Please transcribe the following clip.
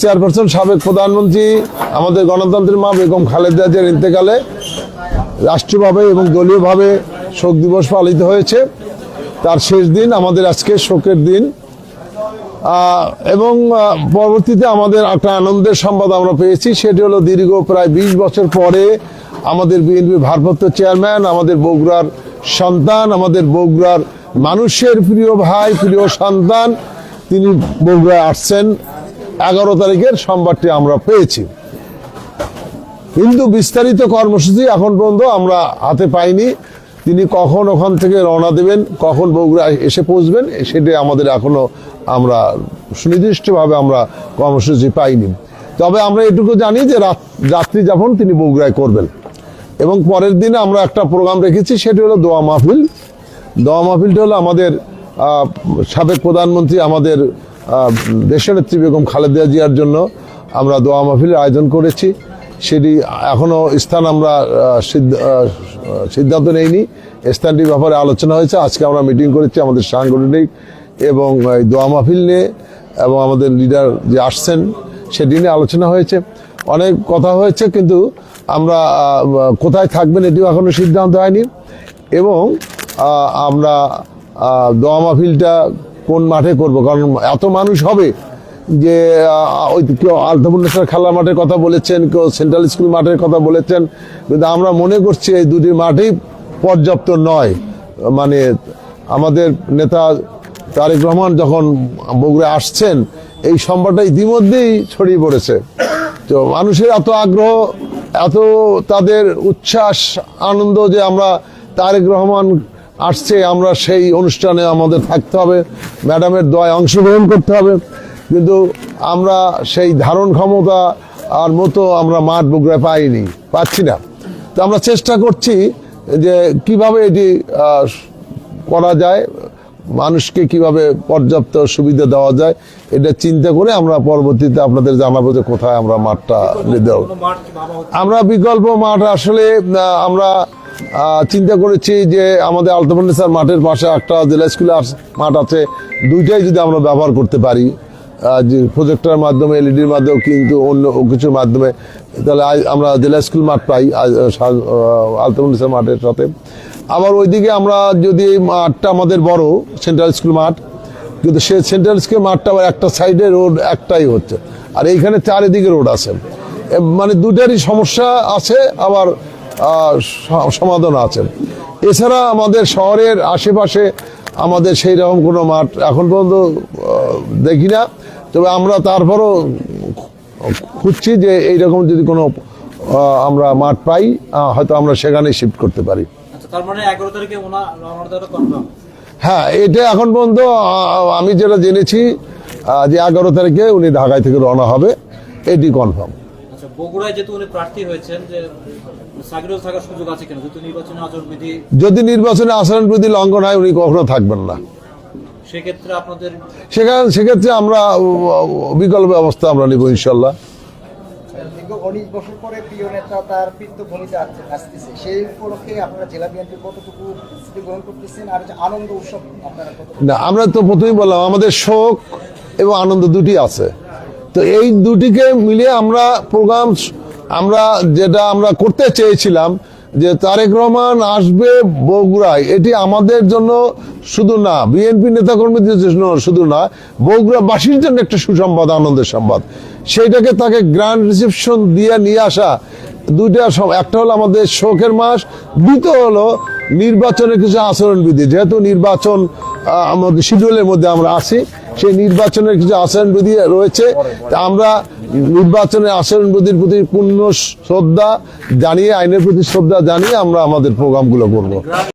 Chairperson, সাবেক প্রধানমন্ত্রী, আমাদের গণতন্ত্রের মা বেগম খালেদা জিয়ার ইন্তেকালে রাষ্ট্রীয়ভাবে এবং দলীয়ভাবে শোক দিবস পালিত হয়েছে। তার শেষ দিন আমাদের আজকে শোকের দিন। এবং পরবর্তীতে আমাদের একটা আনন্দের সংবাদ আমরা পেয়েছি, সেটি হলো দীর্ঘ প্রায় বিশ বছর পরে আমাদের বিএনপি ভারপ্রাপ্ত চেয়ারম্যান, আমাদের বগুড়ার সন্তান, আমাদের বগুড়ার মানুষের প্রিয় ভাই, প্রিয় সন্তান, তিনি বগুড়ায় আসছেন। এগারো তারিখের সোমবারটি আমরা পেয়েছি। কিন্তু বিস্তারিত কর্মসূচি এখন পর্যন্ত আমরা হাতে পাইনি। তিনি কখন ওখান থেকে রওনা দেবেন, কখন বগুড়া এসে পৌঁছবেন, সেটা আমাদের এখনও আমরা সুনির্দিষ্টভাবে আমরা কর্মসূচি পাইনি। তবে আমরা এটুকু জানি যে রাত- রাত্রি যাপন তিনি বগুড়ায় করবেন। এবং পরের দিনে আমরা একটা প্রোগ্রাম রেখেছি, সেটি হলো দোয়া মাহফিল। দোয়া মাহফিলটা হলো আমাদের সাবেক প্রধানমন্ত্রী আমাদের দেশনেত্রী বেগম খালেদা জিয়ার জন্য আমরা দোয়া মাহফিলের আয়োজন করেছি। সেটি এখনও স্থান আমরা সিদ্ধান্ত নেইনি। স্থানটির ব্যাপারে আলোচনা হয়েছে। আজকে আমরা মিটিং করেছি আমাদের সাংগঠনিক এবং এই দোয়া মাহফিল নিয়ে এবং আমাদের লিডার যে আসছেন, সেটি নিয়ে আলোচনা হয়েছে। অনেক কথা হয়েছে, কিন্তু আমরা কোথায় থাকবেন এটিও এখনও সিদ্ধান্ত হয়নি। এবং আমরা দোয়া মাহফিলটা কোন মাঠে করব? কারণ এত মানুষ হবে যে ওই কেউ আলতাফুন্নেসার খেলার মাঠের কথা বলেছেন, কেউ সেন্ট্রাল স্কুল মাঠের কথা বলেছেন, কিন্তু আমরা মনে করছি এই দুটি মাঠেই পর্যাপ্ত নয়। মানে আমাদের নেতা তারেক রহমান যখন বগুড়া আসছেন, এই সংবাদটা ইতিমধ্যেই ছড়িয়ে পড়েছে। তো মানুষের এত আগ্রহ, এত তাদের উচ্ছ্বাস, আনন্দ যে আমরা তারেক রহমান আসছে আমরা সেই অনুষ্ঠানে আমাদের থাকতে হবে। ম্যাডামের দয় অংশগ্রহণ করতে হবে। কিন্তু আমরা সেই ধারণ ক্ষমতা আর মতো আমরা মাঠ বগুড়ায় পাইনি পাচ্ছি না। তো আমরা চেষ্টা করছি যে কীভাবে এটি করা যায় মানুষকে কীভাবে পর্যাপ্ত সুবিধা দেওয়া যায় এটা চিন্তা করে আমরা পরবর্তীতে আপনাদের জানাব যে কোথায় আমরা মাঠটা হচ্ছে? আমরা বিকল্প মাঠ আসলে আমরা চিন্তা করেছি যে আমাদের আলতাফুন্নেসার মাঠের পাশে একটা জেলা স্কুলে মাঠ আছে, দুইটাই যদি আমরা ব্যবহার করতে পারি প্রজেক্টরের মাধ্যমে এলইডির মাধ্যমে, কিন্তু অন্য কিছুর মাধ্যমে, তাহলে আমরা জেলা স্কুল মাঠ পাই আলতাফুন্নেসার মাঠের সাথে। আবার ওইদিকে আমরা যদি মাঠটা আমাদের বড় সেন্ট্রাল স্কুল মাঠ, কিন্তু সে সেন্ট্রাল স্কুল মাঠটা আবার একটা সাইডে রোড একটাই হচ্ছে। আর এইখানে চারিদিকে রোড আছে। মানে দুটারই সমস্যা আছে, আবার সমাধান আছে এছাড়া আমাদের শহরের আশেপাশে আমাদের সেই রকম কোনো মাঠ এখন পর্যন্ত দেখি না। তবে আমরা তারপরও খুঁজছি যে এইরকম যদি কোনো আমরা মাঠ পাই হয়তো আমরা সেখানে শিফট করতে পারি। আচ্ছা মানে হ্যাঁ এটা এখন পর্যন্ত আমি যেটা জেনেছি যে এগারো তারিখে উনি ঢাকায় থেকে রওনা হবে এটি কনফার্ম আচ্ছা বগুড়ায় যেহেতু উনি প্রার্থী হয়েছেন যে সাকিরুল থাকার সুযোগ আছে কিনা? যেহেতু নির্বাচনী আচরণবিধি যদি নির্বাচনে আচরণ বিধি লঙ্ঘন হয় উনি কখনো থাকবেন না। সেক্ষেত্রে আপনাদের সেখানে সেক্ষেত্রে আমরা বিকল্প ব্যবস্থা আমরা নিব ইনশাল্লাহ। দীর্ঘ উনিশ বছর পরে প্রিয় নেতা তার পৃথভূমিতে আসতেছে। সেই উপলক্ষে আপনারা জেলা বিএনপি কতটুকু গ্রহণ করতেছেন আর আনন্দ উৎসব আপনারা না আমরা তো প্রথমেই বললাম আমাদের শোক এবং আনন্দ দুটি আছে। তো এই দুটিকে মিলিয়ে আমরা প্রোগ্রাম আমরা যেটা আমরা করতে চেয়েছিলাম, যে তারেক রহমান আসবে বগুড়ায়, এটি আমাদের জন্য শুধু না, বিএনপি নেতাকর্মীদের জন্য শুধু না, বগুড়াবাসীর জন্য একটা সুসংবাদ, আনন্দের সংবাদ। সেইটাকে তাকে গ্র্যান্ড রিসেপশন দিয়ে নিয়ে আসা, দুইটা একটা হলো আমাদের শোকের মাস দ্বিতীয় হলো নির্বাচনের কিছু আচরণবিধি। যেহেতু নির্বাচন আমাদের শিডিউলের মধ্যে আমরা আছি সেই নির্বাচনের কিছু আচরণ বিধি রয়েছে। আমরা নির্বাচনের আচরণ বিধির প্রতি পূর্ণ শ্রদ্ধা জানিয়ে, আইনের প্রতি শ্রদ্ধা জানিয়ে আমরা আমাদের প্রোগ্রামগুলো করব।